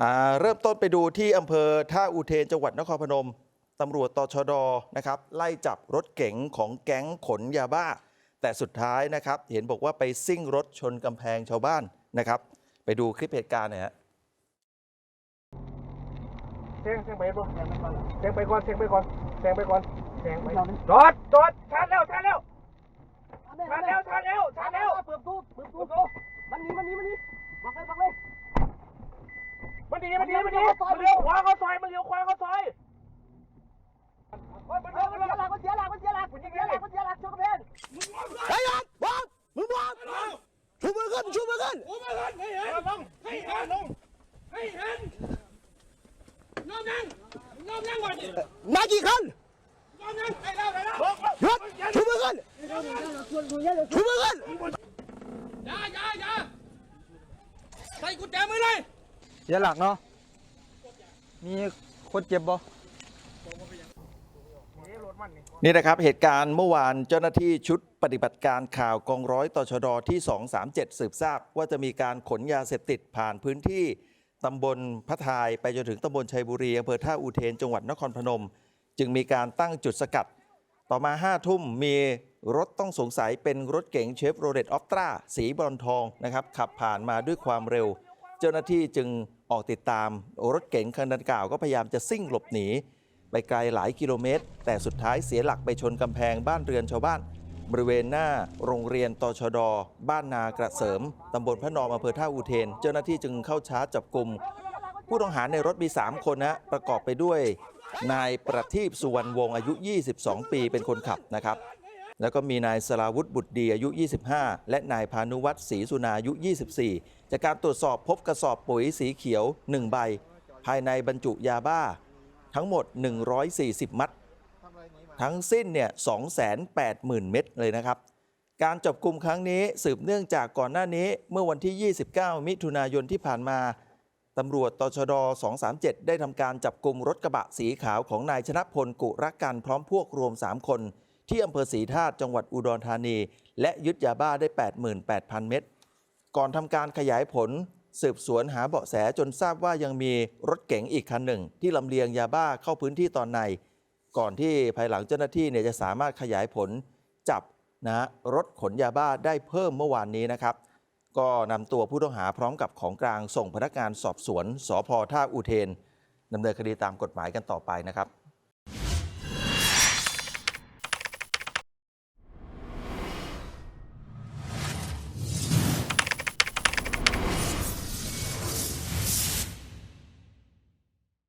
อ่าเริ่มต้นไปดูที่อำเภอท่าอุเทนจังหวัดนครพนมตำรวจตชดนะครับไล่จับรถเก๋งของแก๊งขนยาบ้า แต่สุดท้ายนะครับ เห็นบอกว่าไปซิ่งรถชนกำแพงชาวบ้านนะครับ ไปดูคลิปเหตุการณ์หน่อยฮะแซงแซงไปบ่แซงไปก่อนแซงไปก่อนแซงไปก่อนแซงไปก่อนแซงไปจอดจอดชาร์จแล้วชาร์จแล้วชาร์จแล้วชาร์จแล้วชาร์จแล้ว เปิดตู้เปิดตู้มันนี้มันนี้มันนี้บักเลยบักเลย มัน ดีมันดีมันดีมันเลี้ยวขวาเข้าซอยมันเลี้ยวขวาเข้าซอยมันเฮ้ยมันเลี้ยวเสียหลักมันเสียหลักมันเสียหลักมันเสียหลักมันเสียหลักชนกระแพงไอ้ยันวางมึงวางชูมือขึ้นชูมือขึ้นลงให้เห็นลงมากี่คันหยุดชูมือขึ้นชูมือขึ้นอย่าอย่าอย่าใส่กุญแจมือเลย เสียหลักเนาะ มีคนเจ็บบ่นี่นะครับเหตุการณ์เมื่อวานเจ้าหน้าที่ชุดปฏิบัติการข่าวกองร้อยตชดที่ 237 สืบทราบ ว่าจะมีการขนยาเสพติดผ่านพื้นที่ตำบลพระทายไปจนถึงตำบลชัยบุรีอำเภอท่าอุเทนจังหวัดนครพนม จึงมีการตั้งจุดสกัด ต่อมา 5 ทุ่มมีรถต้องสงสัยเป็นรถเก๋งเชฟโรเลตออฟตราสีบรอนทองนะครับขับผ่านมาด้วยความเร็ว จ้าหน้าที่จึงออกติดตามรถเก๋งคันดังกล่าวก็พยายามจะซิ่งหลบหนี ไปไกลหลายกิโลเมตร แต่สุดท้ายเสียหลักไปชนกำแพงบ้านเรือนชาวบ้าน บริเวณหน้าโรงเรียนตชด บ้านนากระเสริมตำบลพระนอมอำเภอท่าอุเทน เจ้าหน้าที่จึงเข้าชาร์จจับกลุ่มผู้ต้องหาในรถมี 3 คนนะประกอบไปด้วย นายประทีปสุวรรณวงศ์อายุ 22 ปีเป็นคนขับนะครับ แล้วก็มีนายสราวุธบุตรดีอายุ 25 และนายพานุวัฒน์ศรีสุนาอายุ 24 จากการตรวจสอบพบกระสอบปุ๋ยสีเขียว 1 ใบ ภายในบรรจุยาบ้า ทั้งหมด 140 มัด ทั้งสิ้นเนี่ย 280,000 เม็ดเลยนะครับ การจับกลุ่มครั้งนี้สืบเนื่องจากก่อนหน้านี้เมื่อวันที่ 29 มิถุนายนที่ผ่านมาตำรวจตชด 237 ได้ทำการจับกลุ่มรถกระบะสีขาวของนายชนะพลกุรักกันพร้อมพวกรวม 3 คน ที่อำเภอศรีธาตุจังหวัดอุดรธานี และยึดยาบ้าได้ 88,000 เม็ดก่อนทำการขยายผล สืบสวนหาเบาะแสจนทราบว่ายังมีรถเก๋งอีกคันหนึ่ง ที่ลำเลียงยาบ้าเข้าพื้นที่ตอนใน ก่อนที่ภายหลังเจ้าหน้าที่เนี่ยจะสามารถขยายผลจับนะฮะรถขนยาบ้าได้เพิ่มเมื่อวานนี้นะครับ ก็นำตัวผู้ต้องหาพร้อมกับของกลางส่งพนักงานสอบสวนสพท่าอุเทนดำเนินคดีตามกฎหมายกันต่อไปนะครับ